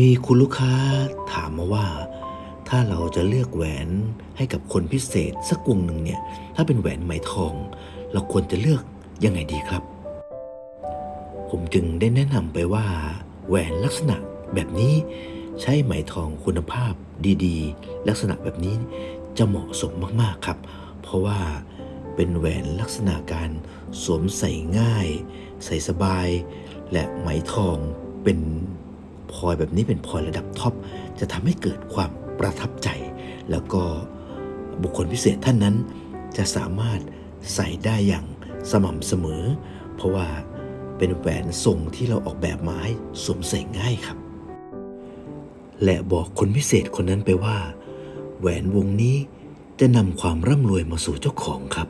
มีคุณลูกค้าถามมาว่า ถ้าเราจะเลือกแหวนให้กับคนพิเศษสักวงหนึ่งเนี่ย ถ้าเป็นแหวนไหมทอง เราควรจะเลือกยังไงดีครับ ผมจึงได้แนะนำไปว่า แหวนลักษณะแบบนี้ใช้ไหมทองคุณภาพดีๆ ลักษณะแบบนี้จะเหมาะสมมากๆครับ เพราะว่าเป็นแหวนลักษณะการสวมใส่ง่าย ใส่สบาย และไหมทองเป็น พลอยแบบนี้เป็นพลอยระดับท็อปจะทำให้เกิดความประทับใจ แล้วก็บุคคลพิเศษท่านนั้นจะสามารถใส่ได้อย่างสม่ำเสมอ เพราะว่าเป็นแหวนทรงที่เราออกแบบมาให้สวมใส่ง่ายครับ และบอกคนพิเศษคนนั้นไปว่า แหวนวงนี้จะนำความร่ำรวยมาสู่เจ้าของครับ